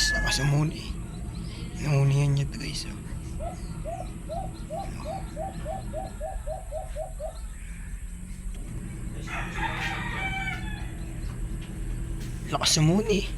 Guys, nakasumuni. Nangungihan niya to guys. oh. Lakas sumuni.